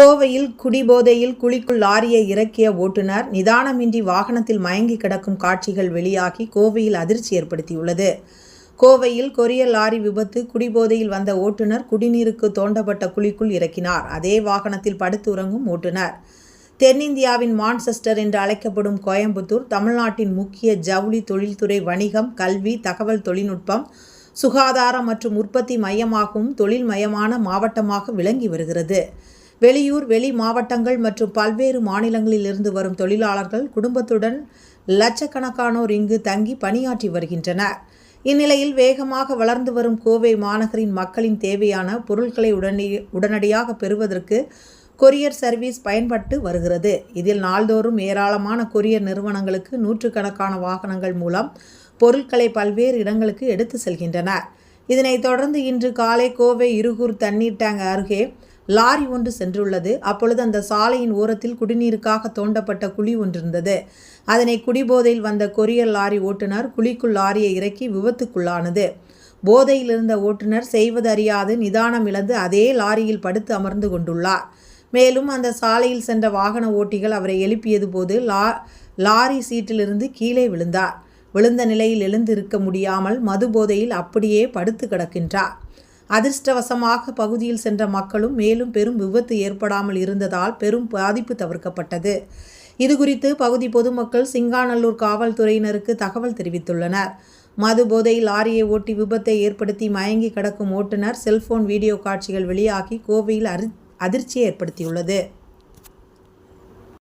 கோவையில் குடிபோதையில் குழிக்குள் லாரியை இறக்கிய ஓட்டுநர் நிதானமின்றி வாகனத்தில் மயங்கி கிடக்கும் காட்சிகள் வெளியாகி கோவையில் அதிர்ச்சி ஏற்படுத்தியுள்ளது. கோவையில் கொரிய லாரி விபத்து குடிபோதையில் வந்த ஓட்டுநர் குடிநீருக்கு தோண்டப்பட்ட குழிக்குள் இறக்கினார். அதே வாகனத்தில் படுத்து உறங்கும் ஓட்டுநர். தென்னிந்தியாவின் மான்செஸ்டர் என்று அழைக்கப்படும் கோயம்புத்தூர் தமிழ்நாட்டின் முக்கிய ஜவுளி தொழில்துறை வணிகம் கல்வி தகவல் தொழில்நுட்பம் சுகாதாரம் மற்றும் உற்பத்தி மையமாகவும் தொழில் மையமான மாவட்டமாக விளங்கி வருகிறது. வெளியூர் வெளி மாவட்டங்கள் மற்றும் பல்வேறு மாநிலங்களில் இருந்து வரும் தொழிலாளர்கள் குடும்பத்துடன் லட்சக்கணக்கானோர் இங்கு தங்கி பணியாற்றி வருகின்றனர். இந்நிலையில் வேகமாக வளர்ந்து வரும் கோவை மாநகரின் மக்களின் தேவையான பொருட்களை உடனே உடனடியாக பெறுவதற்கு கொரியர் சர்வீஸ் பயன்பட்டு வருகிறது. இதில் நாள்தோறும் ஏராளமான கொரியர் நிறுவனங்களுக்கு நூற்றுக்கணக்கான வாகனங்கள் மூலம் பொருட்களை பல்வேறு இடங்களுக்கு எடுத்து செல்கின்றனர். இதனைத் தொடர்ந்து இன்று காலை கோவை இருகூர் தண்ணீர் டேங்க் அருகே லாரி ஒன்று சென்றுள்ளது. அப்பொழுது அந்த சாலையின் ஓரத்தில் குடிநீருக்காக தோண்டப்பட்ட குழி ஒன்றிருந்தது. அதனை குடிபோதையில் வந்த கொரியர் லாரி ஓட்டுநர் குழிக்குள் லாரியை இறக்கி விபத்துக்குள்ளானது. போதையில் இருந்த ஓட்டுநர் செய்வதறியாது நிதானம் இழந்து அதே லாரியில் படுத்து அமர்ந்து கொண்டுள்ளார். மேலும் அந்த சாலையில் சென்ற வாகன ஓட்டிகள் அவரை எழுப்பியது போது லா லாரி சீட்டிலிருந்து கீழே விழுந்தார். விழுந்த நிலையில் எழுந்திருக்க முடியாமல் மது போதையில் அப்படியே படுத்து கிடக்கின்றார். அதிர்ஷ்டவசமாக பகுதியில் சென்ற மக்களும் மேலும் பெரும் விபத்து ஏற்படாமல் இருந்ததால் பெரும் பாதிப்பு தவிர்க்கப்பட்டது. இதுகுறித்து பகுதி பொதுமக்கள் சிங்காநல்லூர் காவல்துறையினருக்கு தகவல் தெரிவித்துள்ளனர். மது போதை லாரியை ஓட்டி விபத்தை ஏற்படுத்தி மயங்கி கிடக்கும் ஓட்டுநர் செல்போன் வீடியோ காட்சிகள் வெளியாகி கோவையில் அதிர்ச்சியை ஏற்படுத்தியுள்ளது.